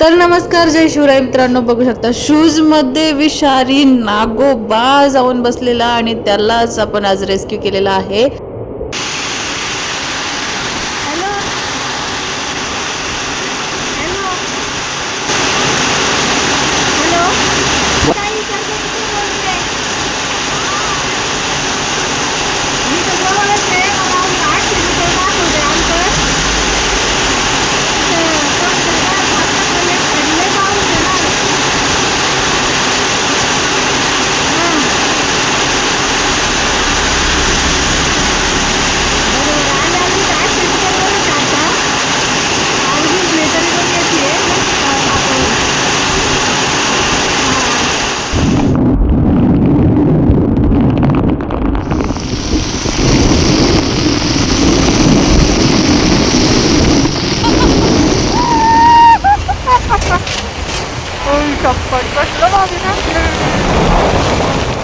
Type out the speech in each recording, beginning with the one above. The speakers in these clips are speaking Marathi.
तर नमस्कार जय शिवराय मित्रांनो. बघू शकता शूजमध्ये विषारी नागोबा जाऊन बसलेला आणि त्यालाच आपण आज रेस्क्यू केलेला आहे हॅलो हॅलो हॅलो काही करतो कुठे बोलते मी तर जवळच आहे मला अजून आठशे मीटर दाखवते अंतर तिथं कोणतं काय पाचशे लय लय पाऊस आहे ना हां बरोबर आले आले तर आठशे मीटरवरच आहे आता अगदी मीटर पण येते सापडून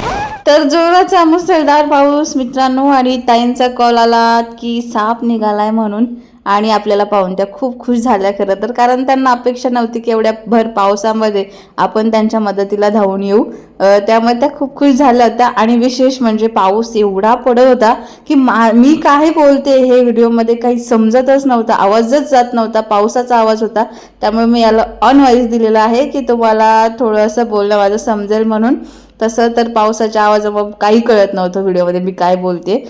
हां तर जोराचा मुसळधार पाऊस मित्रांनो आणि ताईंचा कॉल आला की साप निघालाय म्हणून आणि आपल्याला पाहून त्या खूप खुश झाल्या खरं तर. कारण त्यांना अपेक्षा नव्हती की एवढ्या भर पावसामध्ये आपण त्यांच्या मदतीला धावून येऊ. त्यामुळे त्या खूप खुश झाल्या होत्या आणि विशेष म्हणजे पाऊस एवढा पडत होता की मा मी काय बोलते हे व्हिडिओमध्ये काही समजतच नव्हता. आवाजच जात नव्हता पावसाचा आवाज होता. त्यामुळे मी याला ऑन व्हॉइस दिलेला आहे की तुम्हाला थोडंसं बोलणं माझं समजेल म्हणून. तसं तर पावसाच्या आवाजामुळे काही कळत नव्हतं व्हिडिओमध्ये मी काय बोलते.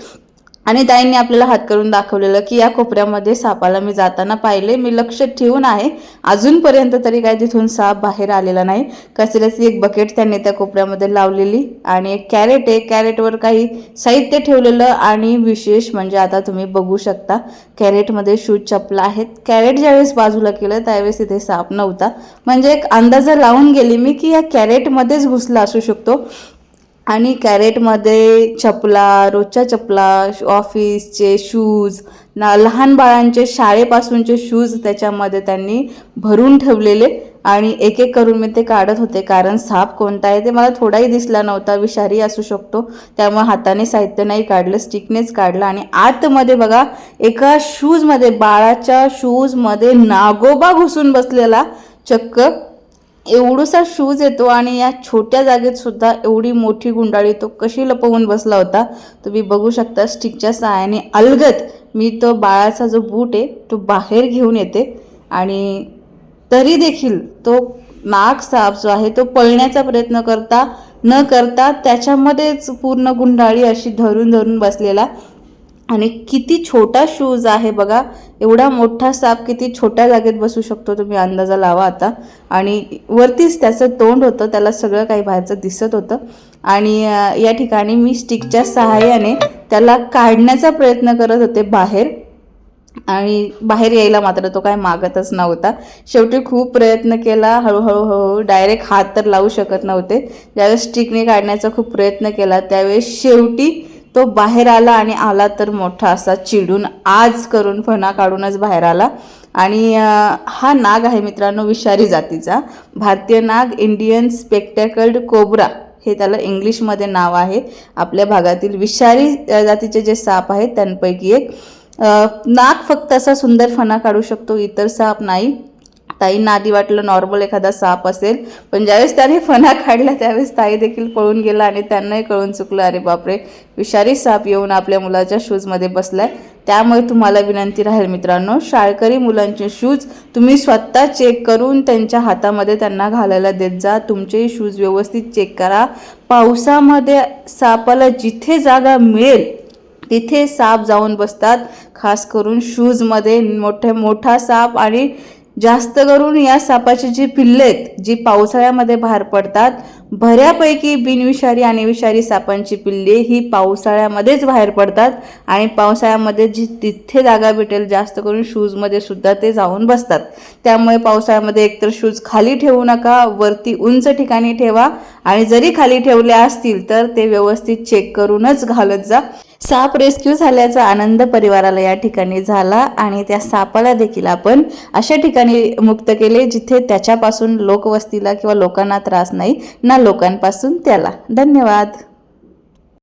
आणि ताईंनी आपल्याला हात करून दाखवलेलं की या कोपऱ्यामध्ये सापाला मी जाताना पाहिले. मी लक्ष ठेवून आहे. अजूनपर्यंत तरी काय तिथून साप बाहेर आलेला नाही. कचऱ्याची एक बकेट त्यांनी त्या कोपऱ्यामध्ये लावलेली आणि एक कॅरेट आहे. कॅरेटवर काही साहित्य ठेवलेलं आणि विशेष म्हणजे आता तुम्ही बघू शकता कॅरेटमध्ये शूज चपला आहेत. कॅरेट ज्यावेळेस बाजूला केलं त्यावेळेस इथे साप नव्हता. म्हणजे एक अंदाजा लावून गेली मी की या कॅरेटमध्येच घुसला असू शकतो. आणि कॅरेटमध्ये चपला रोजच्या चपला ऑफिसचे शूज ना लहान बाळांचे शाळेपासूनचे शूज त्याच्यामध्ये त्यांनी भरून ठेवलेले आणि एक एक करून मी ते काढत होते. कारण साप कोणता आहे ते मला थोडाही दिसला नव्हता विषारी असू शकतो. त्यामुळे हाताने साहित्य नाही काढलं स्टिकनेच काढलं आणि आतमध्ये बघा एका शूजमध्ये बाळाच्या शूजमध्ये नागोबा घुसून बसलेला चक्क एवढूसा शूज येतो आणि या छोट्या जागेत सुद्धा एवढी मोठी गुंडाळी तो कशी लपवून बसला होता तुम्ही बघू शकता. स्टिकच्या सहाय्याने अलगत मी तो बाळाचा जो बूट आहे तो बाहेर घेऊन येते. आणि तरी देखील तो नाग साप जो आहे तो पळण्याचा प्रयत्न करता न करता त्याच्यामध्येच पूर्ण गुंडाळी अशी धरून धरून बसलेला. आणि किती छोटा शूज आहे बघा. एवढा मोठा साप किती छोट्या जागेत बसू शकतो तुम्ही अंदाजा लावा आता. आणि वरतीच त्याचं तोंड होतं त्याला सगळं काही बाहेरचं दिसत होतं. आणि या ठिकाणी मी स्टिकच्या सहाय्याने त्याला काढण्याचा प्रयत्न करत होते बाहेर. आणि बाहेर यायला मात्र तो काय मागतच नव्हता. शेवटी खूप प्रयत्न केला हळूहळू हळूहळू डायरेक्ट हात तर लावू शकत नव्हते. ज्यावेळेस स्टिकने काढण्याचा खूप प्रयत्न केला त्यावेळेस शेवटी तो बाहेर आला आणि आला तर मोठा असा चिडून आज करून फणा काढूनच बाहेर आला. आणि हा नाग आहे मित्रांनो विषारी जातीचा. भारतीय नाग इंडियन स्पेक्टॅकल्ड कोब्रा हे त्याला इंग्लिशमध्ये नाव आहे. आपल्या भागातील विषारी जातीचे जे साप आहेत त्यांपैकी एक. नाग फक्त असा सुंदर फणा काढू शकतो इतर साप नाही. ताईंना आधी वाटलं नॉर्मल एखादा साप असेल पण ज्यावेळेस त्याने फणा काढला त्यावेळेस ताई देखील पळून गेला आणि त्यांनाही कळून चुकलं अरे बापरे विषारी साप येऊन आपल्या मुलाच्या शूजमध्ये बसलाय. त्यामुळे तुम्हाला विनंती राहील मित्रांनो शाळकरी मुलांचे शूज तुम्ही स्वतः चेक करून त्यांच्या हातामध्ये त्यांना घालायला देत जा. तुमचेही शूज व्यवस्थित चेक करा. पावसामध्ये सापाला जिथे जागा मिळेल तिथे साप जाऊन बसतात. खास करून शूजमध्ये मोठे मोठा साप आणि जास्त करून या सापाची जी पिल्ले आहेत जी पावसाळ्यामध्ये बाहेर पडतात बऱ्यापैकी बिनविषारी आणि विषारी सापांची पिल्ले ही पावसाळ्यामध्येच बाहेर पडतात आणि पावसाळ्यामध्ये जी तिथे जागा भेटेल जास्त करून शूजमध्ये सुद्धा ते जाऊन बसतात. त्यामुळे पावसाळ्यामध्ये एकतर शूज खाली ठेवू नका वरती उंच ठिकाणी ठेवा आणि जरी खाली ठेवले असतील तर ते व्यवस्थित चेक करूनच घालत जा. साप रेस्क्यू झाल्याचा आनंद परिवाराला या ठिकाणी झाला आणि त्या सापाला देखील आपण अशा ठिकाणी मुक्त केले जिथे त्याच्यापासून लोकवस्तीला किंवा लोकांना त्रास नाही ना लोकांपासून त्याला. धन्यवाद.